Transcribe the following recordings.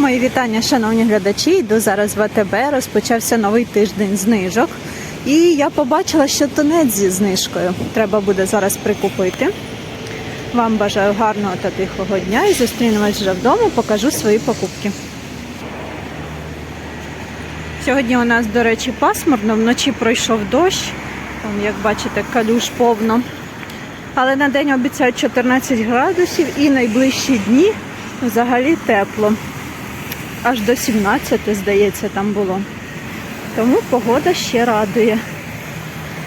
Мої вітання, шановні глядачі. Йду зараз в АТБ. Розпочався новий тиждень знижок. І я побачила, що тунець зі знижкою. Треба буде зараз прикупити. Вам бажаю гарного та тихого дня і зустрінемось вже вдома. Покажу свої покупки. Сьогодні у нас, до речі, пасмурно, вночі пройшов дощ. Там, як бачите, калюш повно. Але на день обіцяють 14 градусів і найближчі дні взагалі тепло. Аж до 17, здається, там було. Тому погода ще радує.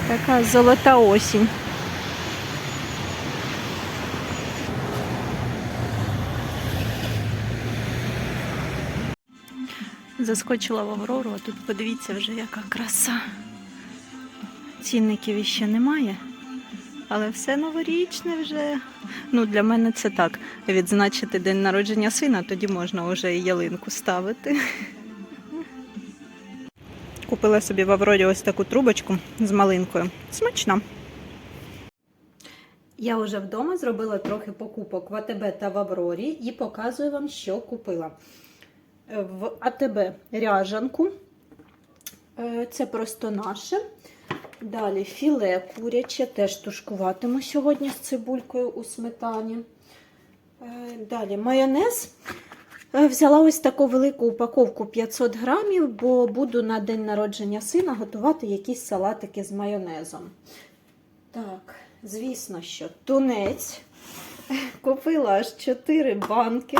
Така золота осінь. Заскочила в Аврору, а тут подивіться вже яка краса. Цінників іще немає. Але все новорічне вже. Ну, для мене це так. Відзначити день народження сина, тоді можна вже і ялинку ставити. Купила собі в Аврорі ось таку трубочку з малинкою. Смачна. Я вже вдома зробила трохи покупок в АТБ та в Аврорі і показую вам, що купила. В АТБ ряжанку. Е, Це просто наше. Далі філе куряче, теж тушкуватиму сьогодні з цибулькою у сметані. Е, Далі майонез. Е, Взяла ось таку велику упаковку 500 грамів, бо буду на день народження сина готувати якісь салатики з майонезом. Так, звісно, що тунець. Купила аж 4 банки.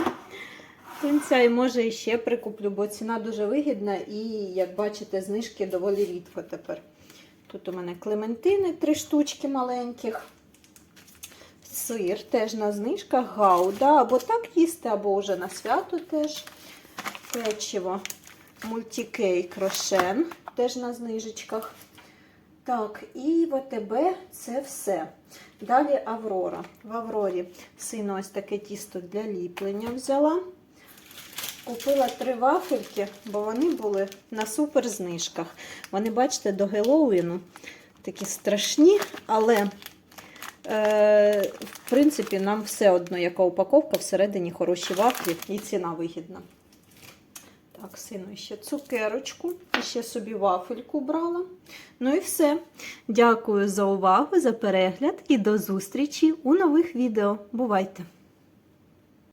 Тунця і може іще прикуплю, бо ціна дуже вигідна і, як бачите, знижки доволі рідко тепер. Тут у мене клементини, три штучки маленьких. Сир теж на знижках, гауда, або так їсти, або вже на свято теж. Печиво, мультикейк рошен, теж на знижечках. Так, і в АТБ це все. Далі Аврора. В Аврорі сину ось таке тісто для ліплення взяла. Купила три вафельки, бо вони були на супер знижках. Вони, бачите, до Геловіну такі страшні, але, е, в принципі, нам все одно, яка упаковка, всередині хороші вафлі і ціна вигідна. Так, сину, ще цукерочку, і ще собі вафельку брала. Ну і все. Дякую за увагу, за перегляд і до зустрічі у нових відео. Бувайте!